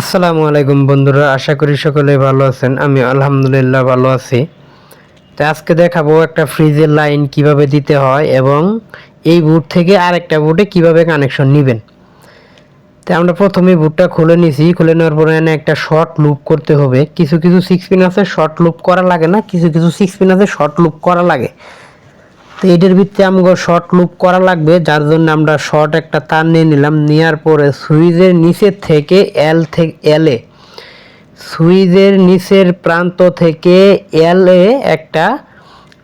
আসসালামু আলাইকুম বন্ধুরা, আশা করি সকলে ভালো আছেন। আমি আলহামদুলিল্লাহ ভালো আছি। তো আজকে দেখাবো একটা ফ্রিজের লাইন কীভাবে দিতে হয় এবং এই বুট থেকে আরেকটা বুটে কীভাবে কানেকশন নেবেন। তো আমরা প্রথমে বুটটা খুলে নিছি। খুলে নেওয়ার পরে এনে একটা শর্ট লুপ করতে হবে। কিছু কিছু সিক্স পিন আছে, শর্ট লুপ করা লাগে না, কিছু কিছু সিক্স পিন আছে, শর্ট লুপ করা লাগে। তো এটার ভিত্তিতে আমাকে শর্ট লুপ করা লাগবে, যার জন্য আমরা শর্ট একটা তার নিয়ে নিলাম। নেওয়ার পরে সুইচের নিচের থেকে এল থেকে এলে সুইচের নিচের প্রান্ত থেকে এল এ একটা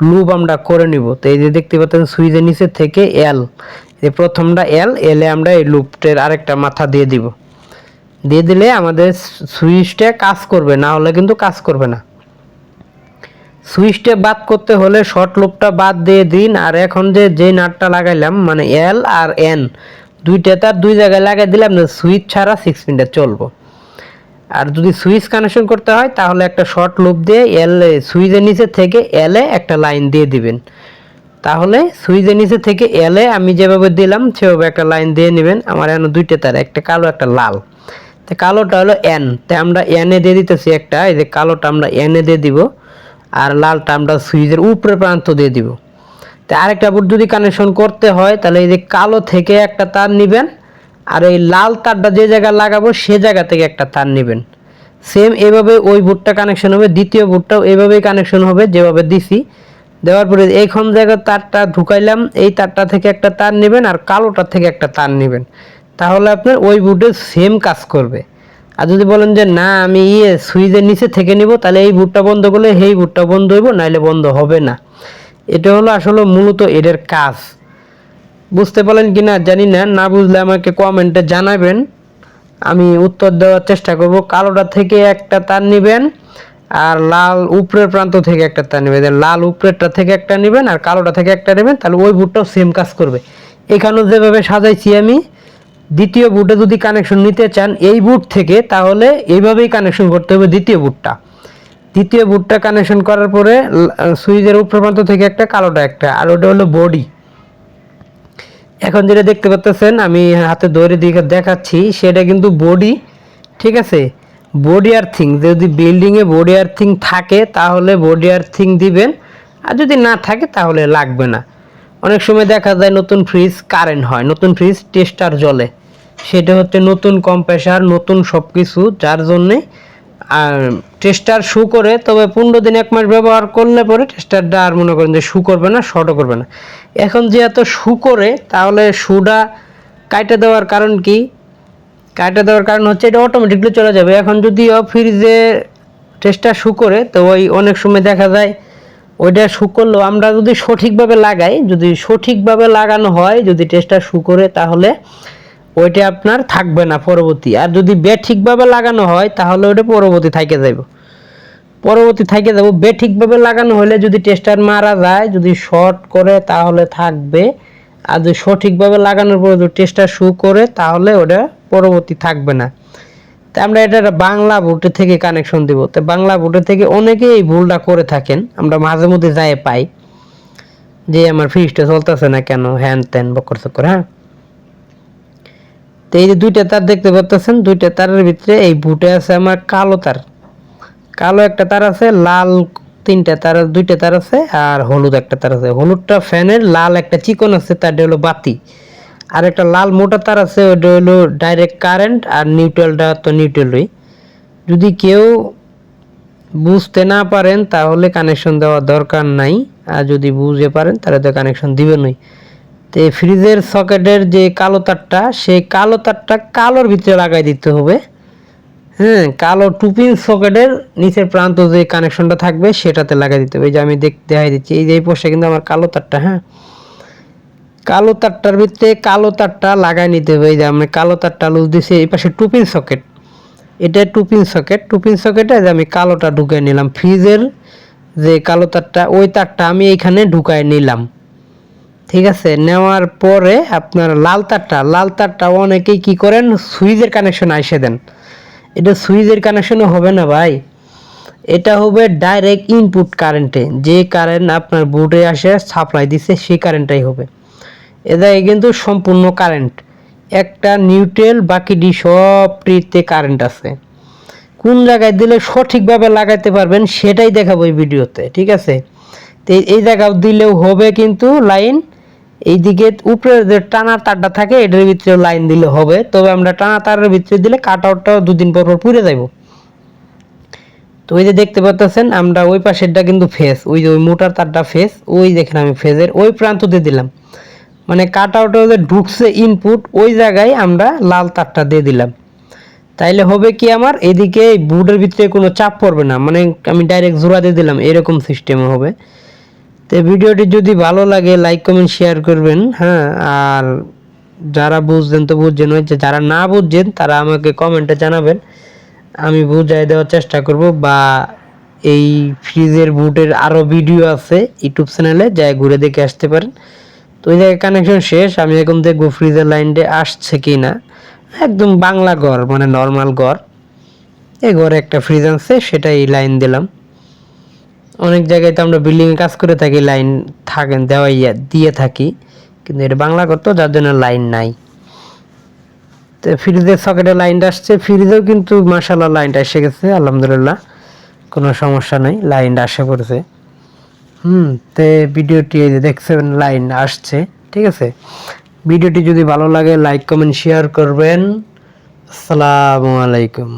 লুপ আমরা করে নিব। তো এই যে দেখতে পাচ্ছেন সুইচের নিচের থেকে এল এই প্রথমটা এল এলে আমরা এই লুপটের আরেকটা মাথা দিয়ে দিব। দিয়ে দিলে আমাদের সুইচটা কাজ করবে, না হলে কিন্তু কাজ করবে না। সুইচটা বাদ করতে হলে শর্ট লুপটা বাদ দিয়ে দিন, আর এখন যে যে নাটটা লাগাইলাম মানে এল আর এন দুইটা তার দুই জায়গায় লাগাই দিলাম না সুইচ ছাড়া সিক্স মিনিটে চলবো। আর যদি সুইচ কানেকশন করতে হয়, তাহলে একটা শর্ট লুপ দিয়ে এল সুইচের নিচে থেকে এলে একটা লাইন দিয়ে দিবেন। তাহলে সুইচের নিচে থেকে এলে আমি যেভাবে দিলাম, সেভাবে একটা লাইন দিয়ে নেবেন। আমার এখন দুইটা তার, একটা কালো, একটা লাল। তো কালোটা হলো এন তাই আমরা এনে দিয়ে দিতেছি একটা, এই যে কালোটা আমরা এনে দিয়ে দিব। আর লালটা আমরা সুইচের উপরে প্রান্ত দিয়ে দিব। তো আরেকটা বুট যদি কানেকশন করতে হয়, তাহলে এই যে কালো থেকে একটা তার নেবেন, আর এই লাল তারটা যে জায়গায় লাগাবো, সে জায়গা থেকে একটা তার নেবেন। সেম এভাবে ওই বুটটা কানেকশন হবে, দ্বিতীয় বুটটাও এভাবেই কানেকশন হবে, যেভাবে দিছি। দেওয়ার পরে এইখান জায়গায় তারটা ঢুকাইলাম, এই তারটা থেকে একটা তার নেবেন, আর কালোটা থেকে একটা তার নেবেন। তাহলে আপনার ওই বুটে সেম কাজ করবে। আর যদি বলেন যে, না, আমি ইয়ে সুইচের নিচে থেকে নিব, তাহলে এই বুটটা বন্ধ করলে এই বুটটা বন্ধ হইব, নাইলে বন্ধ হবে না। এটা হলো আসলে মূলত এদের কাজ। বুঝতে পারলেন কি না? জানি না না বুঝলে আমাকে কমেন্টে জানাবেন। আমি উত্তর দেওয়ার চেষ্টা করব। কালোটা থেকে একটা তার নেবেন আর লাল উপরের প্রান্ত থেকে একটা তার নেবেন। লাল উপরেরটা থেকে একটা নেবেন আর কালোটা থেকে একটা নেবেন, তাহলে ওই বুটটাও সেম কাজ করবে। এখানেও যেভাবে সাজাইছি আমি দ্বিতীয় বুটে যদি কানেকশন নিতে চান, এই বুট থেকে তাহলে এইভাবেই কানেকশন করতে হবে দ্বিতীয় বুটটা দ্বিতীয় বুটটা কানেকশন করার পরে সুইচের উপর প্রান্ত থেকে একটা, কালোটা একটা, আর ওটা হলো বডি এখন যেটা দেখতে পাচ্ছেন আমি হাতে দৌড়ে দিকে দেখাচ্ছি, সেটা কিন্তু বডি ঠিক আছে? বডি আর্থিং যদি বিল্ডিংয়ে বডি আর্থিং থাকে, তাহলে বডি আর্থিং দিবেন, আর যদি না থাকে, তাহলে লাগবে না। অনেক সময় দেখা যায় নতুন ফ্রিজ কারেন্ট হয়, নতুন ফ্রিজ টেস্টার জ্বলে। সেটা হচ্ছে নতুন কম্প্রেসার নতুন সব কিছু যার জন্যে, আর টেস্টার শু করে, তবে পনেরো দিন এক মাস ব্যবহার করলে পরে টেস্টারটা আর মনে করেন যে শু করবে না শর্টও করবে না। এখন যে এত শু করে, তাহলে শুটা কাটে দেওয়ার কারণ কি? কাটে দেওয়ার কারণ হচ্ছে এটা অটোমেটিকলি চলে যাবে। এখন যদি ফ্রিজে টেস্টার শু করে, তো ওই অনেক সময় দেখা যায়, ওইটা শু করলেও আমরা যদি সঠিকভাবে লাগাই, যদি সঠিকভাবে লাগানো হয়, যদি টেস্টার শু করে, তাহলে ওইটা আপনার থাকবে না পরবর্তী। আর যদি বে ঠিকভাবে লাগানো হয়, তাহলে ওটা পরবর্তী থাইকে যাইব পরবর্তী থাইকে যাব। বে ঠিকভাবে লাগানো হলে যদি টেস্টার মারা যায়, যদি শর্ট করে, তাহলে থাকবে। আর যদি সঠিকভাবে লাগানোর পরে যদি টেস্টার শু করে, তাহলে ওটা পরবর্তী থাকবে না। তা আমরা এটা বাংলা বুটে থেকে কানেকশন দিব। তো বাংলা বুটে থেকে অনেকেই এই ভুলটা করে থাকেন। আমরা মাঝে মধ্যে যাই পাই যে আমার ফ্রিজটা চলতেছে না কেন, হ্যান ত্যান বকর চক্কর হ্যাঁ? তো এই যে দুইটা তার দেখতে পাচ্ছেন দুইটা তারের ভিতরে এই বুটে আছে আমার কালো তার। কালো একটা তার আছে, লাল তিনটা তার, দুইটা তার আছে আর হলুদ একটা তার আছে। হলুদটা ফ্যানের, লাল একটা চিকন আছে, তারটা হলো বাতি। আর একটা লাল মোটা তার আছে ওটা হলো ডাইরেক্ট কারেন্ট আর নিউট্রালটা তো নিউট্রালই যদি কেউ বুঝতে না পারেন, তাহলে কানেকশন দেওয়ার দরকার নাই। আর যদি বুঝতে পারেন, তাহলে তো কানেকশন দিবেনই। তো ফ্রিজের সকেটের যে কালো তারটা, সেই কালো তারটা কালোর ভিতরে লাগাই দিতে হবে। হ্যাঁ কালো টুপিন সকেটের নিচের প্রান্ত যে কানেকশনটা থাকবে, সেটাতে লাগাই দিতে হবে। এই যে আমি দেখ, দেখাই দিচ্ছি, এই যে এই পোস্টে কিন্তু আমার কালো তারটা হ্যাঁ। কালো তারটার ভিতরে কালো তারটা লাগাই নিতে হবে। এই যে আমি কালো তারটা লুজ দিছি, এই পাশে টুপিন সকেট এটা two pin socket two pin সকেটে যে আমি কালোটা ঢুকাই নিলাম। ফ্রিজের যে কালো তারটা, ওই তারটা আমি এইখানে ঢুকাই নিলাম। ঠিক আছে, নেওয়ার পরে আপনার লাল তারটা লাল তারটা অনেকেই কি করেন? সুইচের কানেকশন আইসে দেন। এটা সুইচের কানেকশনও হবে না ভাই। এটা হবে ডাইরেক্ট ইনপুট কারেন্টে যে কারেন্ট আপনার বোর্ডে আসে সাপ্লাই দিছে, সেই কারেন্টটাই হবে। এটা কিন্তু সম্পূর্ণ কারেন্ট একটা নিউট্রেল বাকিটি সবটিতে কারেন্ট আছে। কোন জায়গায় দিলে সঠিকভাবে লাগাইতে পারবেন, সেটাই দেখাবো এই ভিডিওতে, ঠিক আছে? তো এই জায়গাও দিলেও হবে কিন্তু লাইন এইদিকে উপরে যে টানা তারটা থাকে, এটার ভিতরে লাইন দিলে হবে। তবে আমরা টানা তারের ভিতরে দিলে কাট আউটটাও দুদিন পর পর পুড়ে যাইব। তো ওই যে দেখতে পাচ্ছেন আমরা ওই পাশেরটা কিন্তু ফেস ওই যে ওই মোটার তারটা ফেস ওই দেখেন আমি ফেজের, ওই প্রান্ততে দিলাম। মানে কাট আউটে যে ঢুকছে ইনপুট ওই জায়গায় আমরা লাল তারটা দিয়ে দিলাম। তাইলে হবে কি আমার? এদিকে বুটের ভিতরে কোনো চাপ পড়বে না। মানে আমি ডাইরেক্ট জোড়া দিয়ে দিলাম, এরকম সিস্টেমে হবে। তো ভিডিওটি যদি ভালো লাগে লাইক কমেন্ট শেয়ার করবেন হ্যাঁ? আর যারা বুঝছেন তো বুঝছেন হয়েছে যারা না বুঝছেন, তারা আমাকে কমেন্টে জানাবেন। আমি বুঝাই দেওয়ার চেষ্টা করব বা এই ফ্রিজের বুটের আরও ভিডিও আছে ইউটিউব চ্যানেলে, যাই ঘুরে দেখে আসতে পারেন। তো ওই জায়গায় কানেকশন শেষ, আমি এখন দেখব ফ্রিজের লাইনটা আসছে কি না একদম বাংলা ঘর মানে নর্মাল ঘর। এই ঘরে একটা ফ্রিজ আছে সেটাই লাইন দিলাম। অনেক জায়গায় তো আমরা বিল্ডিং এ কাজ করে থাকি লাইন থাকেন, দেওয়াই দিয়ে থাকি। কিন্তু এটা বাংলা ঘর তো যার জন্য লাইন নাই। তো ফ্রিজের সকেটে লাইনটা আসছে। ফ্রিজেও কিন্তু মাসাল্লাহ লাইনটা এসে গেছে, আলহামদুলিল্লাহ। কোনো সমস্যা নেই লাইনটা আসে পড়েছে হুম, তে ভিডিওটি এই যে দেখছেন লাইন আসছে, ঠিক আছে? ভিডিওটি যদি ভালো লাগে লাইক কমেন্ট শেয়ার করবেন। আসসালামু আলাইকুম।